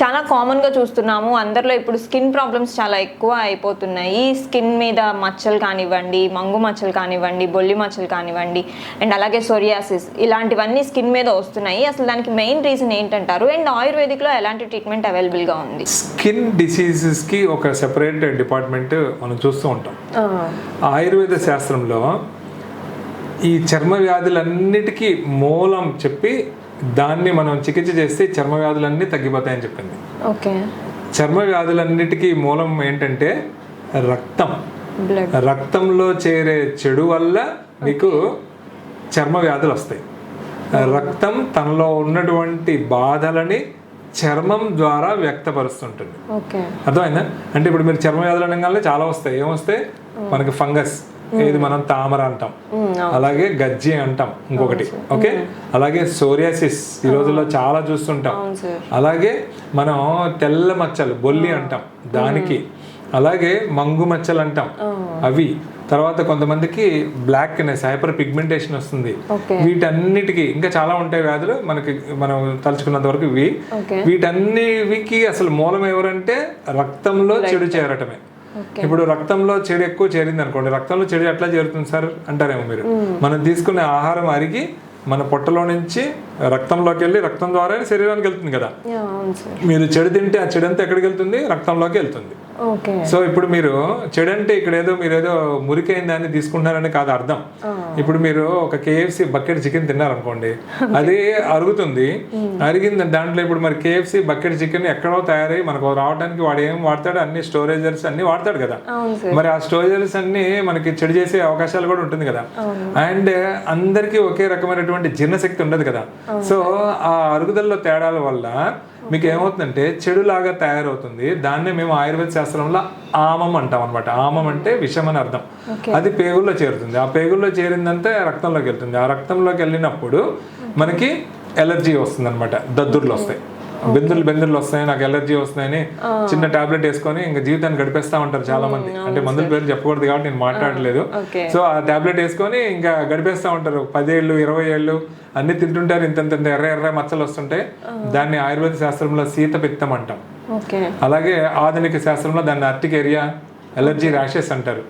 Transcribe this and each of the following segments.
చాలా కామన్గా చూస్తున్నాము. అందరిలో ఇప్పుడు స్కిన్ ప్రాబ్లమ్స్ చాలా ఎక్కువ అయిపోతున్నాయి. స్కిన్ మీద మచ్చలు కానివ్వండి మంగు మచ్చలు కానివ్వండి బొల్లి మచ్చలు కానివ్వండి అండ్ అలాగే సొరియాసిస్ ఇలాంటివన్నీ స్కిన్ మీద వస్తున్నాయి. అసలు దానికి మెయిన్ రీజన్ ఏంటంటారు? అండ్ ఆయుర్వేదిక్లో ఎలాంటి ట్రీట్మెంట్ అవైలబుల్గా ఉంది? స్కిన్ డిసీజెస్కి ఒక సెపరేట్ డిపార్ట్మెంట్ మనం చూస్తూ ఉంటాం. ఆయుర్వేద శాస్త్రంలో ఈ చర్మ వ్యాధులన్నిటికీ మూలం చెప్పి దాన్ని మనం చికిత్స చేస్తే చర్మ వ్యాధులన్నీ తగ్గిపోతాయని చెప్పింది. ఓకే. చర్మ వ్యాధులన్నిటికీ మూలం ఏంటంటే రక్తం. రక్తంలో చేరే చెడు వల్ల మీకు చర్మ వ్యాధులు వస్తాయి. రక్తం తనలో ఉన్నటువంటి బాధలని చర్మం ద్వారా వ్యక్తపరుస్తుంటుంది. ఓకే. అర్థమైందా? అంటే ఇప్పుడు మీరు చర్మ వ్యాధులు అనగానే చాలా వస్తాయి. ఏమొస్తాయి? మనకి ఫంగస్. ఇది మనం తామర అంటాం. అలాగే గజ్జి అంటాం ఇంకొకటి ఓకే? అలాగే సోరియాసిస్ ఈ రోజుల్లో చాలా చూస్తుంటాం. అలాగే మనం తెల్ల మచ్చలు బొల్లి అంటాం దానికి. అలాగే మంగు మచ్చలు అంటాం. అవి. తర్వాత కొంతమందికి బ్లాక్నెస్ హైపర్ పిగ్మెంటేషన్ వస్తుంది. వీటన్నిటికీ ఇంకా చాలా ఉంటాయి వ్యాధులు మనకి మనం తలుచుకున్నంత వరకు ఇవి. వీటన్నిటికి అసలు మూలం ఎవరంటే రక్తంలో చెడు చేరటమే. ఇప్పుడు రక్తంలో చెడు ఎక్కువ చేరింది అనుకోండి రక్తంలో చెడు ఎట్లా చేరుతుంది సార్? అంటారేమో మీరు. మనం తీసుకునే ఆహారం అరిగి మన పొట్టలో నుంచి రక్తంలోకి వెళ్ళి రక్తం ద్వారా శరీరానికి వెళ్తుంది కదా. మీరు చెడు తింటే ఆ చెడు అంతా ఎక్కడికి వెళ్తుంది? రక్తంలోకి వెళ్తుంది. సో ఇప్పుడు మీరు చెడు అంటే ఇక్కడ ఏదో మీరు ఏదో మురికైన దాన్ని తీసుకుంటున్నారని కాదు అర్థం. ఇప్పుడు మీరు ఒక కేఎఫ్సి బకెట్ చికెన్ తిన్నారనుకోండి అది అరుగుతుంది. అరిగింది దాంట్లో ఇప్పుడు మరి కేఎఫ్సి బకెట్ చికెన్ ఎక్కడో తయారై మనకు రావడానికి వాడు ఏం వాడతాడు? అన్ని స్టోరేజర్స్ అన్ని వాడతాడు కదా. మరి ఆ స్టోరేజర్స్ అన్ని మనకి చెడు చేసే అవకాశాలు కూడా ఉంటుంది కదా. అండ్ అందరికీ ఒకే రకమైనటువంటి జీర్ణశక్తి ఉండదు కదా. సో ఆ అరుగుదలలో తేడాల వల్ల మీకు ఏమవుతుందంటే చెడులాగా తయారవుతుంది. దాన్నే మేము ఆయుర్వేద శాస్త్రంలో ఆమం అంటాం అనమాట ఆమం అంటే విషం అని అర్థం. అది పేగుల్లో చేరుతుంది. ఆ పేగుల్లో చేరిందంటే రక్తంలోకి వెళ్తుంది. ఆ రక్తంలోకి వెళ్ళినప్పుడు మనకి ఎలర్జీ వస్తుంది అనమాట దద్దుర్లు వస్తాయి. బెందులు బెందులు వస్తాయి నాకు ఎలర్జీ వస్తున్నాయని చిన్న టాబ్లెట్ వేసుకొని ఇంకా జీవితాన్ని గడిపేస్తా ఉంటారు చాలా మంది అంటే మందుల పేరు చెప్పకూడదు కాబట్టి నేను మాట్లాడలేదు. సో ఆ టాబ్లెట్ వేసుకొని ఇంకా గడిపేస్తూ ఉంటారు. పదేళ్ళు ఇరవై ఏళ్ళు అన్ని తింటుంటారు ఇంత ఎర్ర ఎర్ర మచ్చలు వస్తుంటాయి దాన్ని ఆయుర్వేద శాస్త్రంలో శీత పిత్తం అంటాం. అలాగే ఆధునిక శాస్త్రంలో దాన్ని అర్టికేరియా ఎలర్జీ ర్యాషెస్ అంటారు.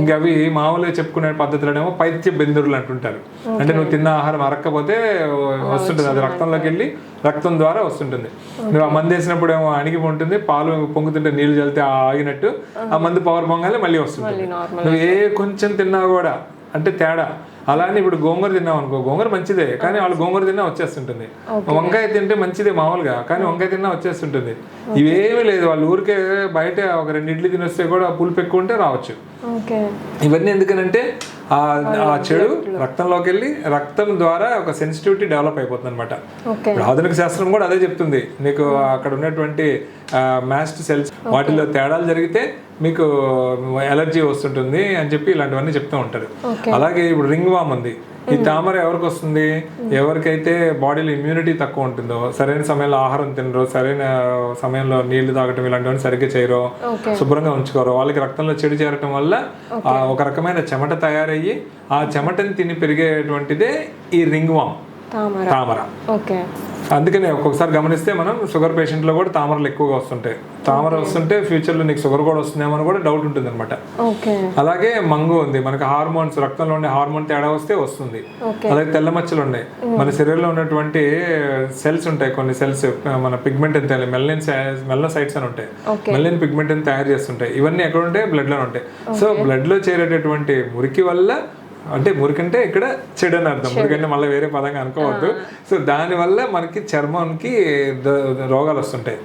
ఇంకా అవి మామూలుగా చెప్పుకునే పద్ధతిలోనేమో పైత్య బెందురులు అంటుంటారు. అంటే నువ్వు తిన్న ఆహారం అరక్కపోతే వస్తుంటుంది అది రక్తంలోకి వెళ్ళి రక్తం ద్వారా వస్తుంటుంది. నువ్వు ఆ మందు వేసినప్పుడు ఏమో అణిగి ఉంటుంది పాలు పొంగుతుంటే నీళ్ళు చల్లితే ఆగినట్టు ఆ మందు పవర్ పొంగాలి మళ్ళీ వస్తుంది నువ్వు ఏ కొంచెం తిన్నా కూడా అంటే తేడా అలానే ఇప్పుడు గోంగూర తిన్నావు అనుకో గోంగూర మంచిదే కానీ వాళ్ళు గోంగూర తిన్నా వచ్చేస్తుంటుంది. వంకాయ తింటే మంచిదే మామూలుగా కానీ వంకాయ తిన్నా వచ్చేస్తుంటుంది. ఇవేమీ లేదు వాళ్ళు ఊరికే బయట ఒక రెండు ఇడ్లీ తినొస్తే కూడా పులుపు ఎక్కువ ఉంటే రావచ్చు ఇవన్నీ ఎందుకనంటే ఆ ఆ చెడు రక్తంలోకి వెళ్ళి రక్తం ద్వారా ఒక సెన్సిటివిటీ డెవలప్ అయిపోతుంది అనమాట ఆధునిక శాస్త్రం కూడా అదే చెప్తుంది. మీకు అక్కడ ఉన్నటువంటి మ్యాస్ట్ సెల్స్ వాటిలో తేడాలు జరిగితే మీకు ఎలర్జీ వస్తుంటుంది అని చెప్పి ఇలాంటివన్నీ చెప్తూ ఉంటారు. అలాగే ఇప్పుడు రింగ్ వామ్ ఉంది. ఈ తామర ఎవరికి వస్తుంది? ఎవరికైతే బాడీలో ఇమ్యూనిటీ తక్కువ ఉంటుందో సరైన సమయంలో ఆహారం తినరు సరైన సమయంలో నీళ్ళు తాగటం ఇలాంటివన్నీ సరిగ్గా చేయరో శుభ్రంగా ఉంచుకోరు వాళ్ళకి రక్తంలో చెడు చేరటం వల్ల ఆ ఒక రకమైన చెమట తయారయ్యి ఆ చెమటని తిని పెరిగేటువంటిదే ఈ రింగ్ వామ్. తామర తామర ఓకే. అందుకనే ఒక్కొక్కసారి గమనిస్తే మనం షుగర్ పేషెంట్లో కూడా తామరలు ఎక్కువగా వస్తుంటాయి. తామర వస్తుంటే ఫ్యూచర్లో నీకు షుగర్ కూడా వస్తుందేమో అని కూడా డౌట్ ఉంటుంది అనమాట అలాగే మంగు ఉంది. మనకి హార్మోన్స్ రక్తంలో ఉండే హార్మోన్ తేడా వస్తే వస్తుంది. అలాగే తెల్ల మచ్చలు ఉన్నాయి. మన శరీరంలో ఉన్నటువంటి సెల్స్ ఉంటాయి. కొన్ని సెల్స్ మన పిగ్మెంట్ తెలియదు మెల్లన్ మెల్లసైట్స్ అని ఉంటాయి. మెల్లన్ పిగ్మెంట్ అని తయారు చేస్తుంటాయి. ఇవన్నీ ఎక్కడ ఉంటాయి. బ్లడ్లో ఉంటాయి సో బ్లడ్లో చేరేటటువంటి మురికి వల్ల అంటే మురికి అంటే ఇక్కడ చెడు. అని అర్థం మురికి అంటే మళ్ళీ వేరే పదంగా అనుకోవద్దు. సో దాని వల్ల మనకి చర్మానికి ద- రోగాలు వస్తుంటాయి.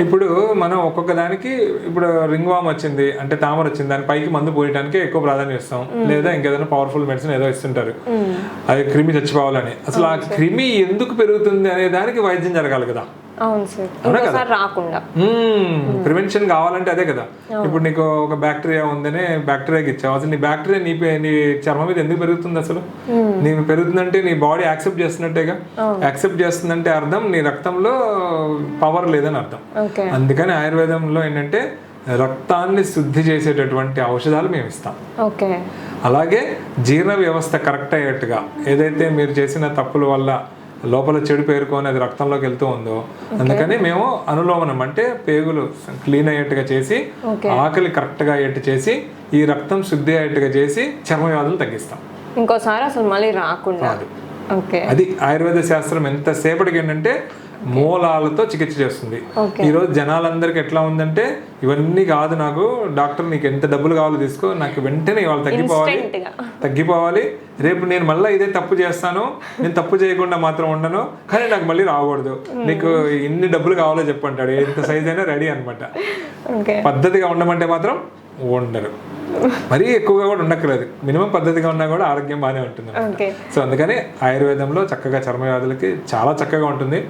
ఇప్పుడు మనం ఒక్కొక్క దానికి ఇప్పుడు రింగ్ వామ్ వచ్చింది అంటే తామర వచ్చింది దాని పైకి మందు పోయడానికి ఎక్కువ ప్రాధాన్యం ఇస్తాం. లేదా ఇంకేదైనా పవర్ఫుల్ మెడిసిన్ ఏదో ఇస్తుంటారు. అది క్రిమి చచ్చిపోవాలని. అసలు ఆ క్రిమి ఎందుకు పెరుగుతుంది అనే దానికి వైద్యం జరగాలి కదా. అవును సార్. ఇంకోసారి రాకుండా. ప్రివెన్షన్ కావాలంటే అదే కదా. ఇప్పుడు నీకు ఒక బ్యాక్టీరియా ఉందనే బ్యాక్టీరియాకి ఇచ్చావు అసలు నీ బ్యాక్టీరియా నీ నీ చర్మం మీద ఎందుకు పెరుగుతుంది అసలు? నీ పెరుగుతుందంటే నీ బాడీ యాక్సెప్ట్ చేస్తున్నట్టేగా? యాక్సెప్ట్ చేస్తుందంటే అర్థం నీ రక్తంలో పవర్ లేదని అర్థం. అందుకని ఆయుర్వేదంలో ఏంటంటే రక్తాన్ని శుద్ధి చేసేటటువంటి ఔషధాలు మేము ఇస్తాం. ఓకే. అలాగే జీర్ణ వ్యవస్థ కరెక్ట్ అయ్యేట్టుగా ఏదైతే మీరు చేసిన తప్పుల వల్ల లోపల చెడు పేరుకొని అది రక్తంలోకి వెళ్తూ ఉందో. అందుకని మేము అనులోమనం అంటే పేగులు క్లీన్ అయ్యేట్టుగా చేసి. ఆకలి కరెక్ట్గా అయ్యేట్టు చేసి ఈ రక్తం శుద్ధి అయ్యేట్టుగా చేసి చర్మ వ్యాధులు తగ్గిస్తాం. ఇంకోసారి అసలు మళ్ళీ రాకుండా. అది ఆయుర్వేద శాస్త్రం ఎంతసేపటికి ఏంటంటే మూలాలతో చికిత్స చేస్తుంది. Okay. ఈ రోజు జనాలందరికి ఎట్లా ఉందంటే ఇవన్నీ కాదు నాకు డాక్టర్ నీకు ఎంత డబ్బులు కావాలో తీసుకో నాకు వెంటనే ఇవాళ తగ్గిపోవాలి. తగ్గిపోవాలి. రేపు నేను మళ్ళీ ఇదే తప్పు చేస్తాను. నేను తప్పు చేయకుండా మాత్రం ఉండను. కానీ నాకు మళ్ళీ రాకూడదు. నీకు ఇన్ని డబ్బులు కావాలో చెప్పంటాడు ఎంత సైజ్ అయినా రెడీ అనమాట పద్ధతిగా ఉండమంటే మాత్రం ఉండరు. మరీ ఎక్కువగా కూడా ఉండక్కర్లేదు. మినిమం పద్ధతిగా ఉన్నా కూడా ఆరోగ్యం బాగానే ఉంటుంది సో అందుకని ఆయుర్వేదంలో చక్కగా చర్మ వ్యాధులకి చాలా చక్కగా ఉంటుంది.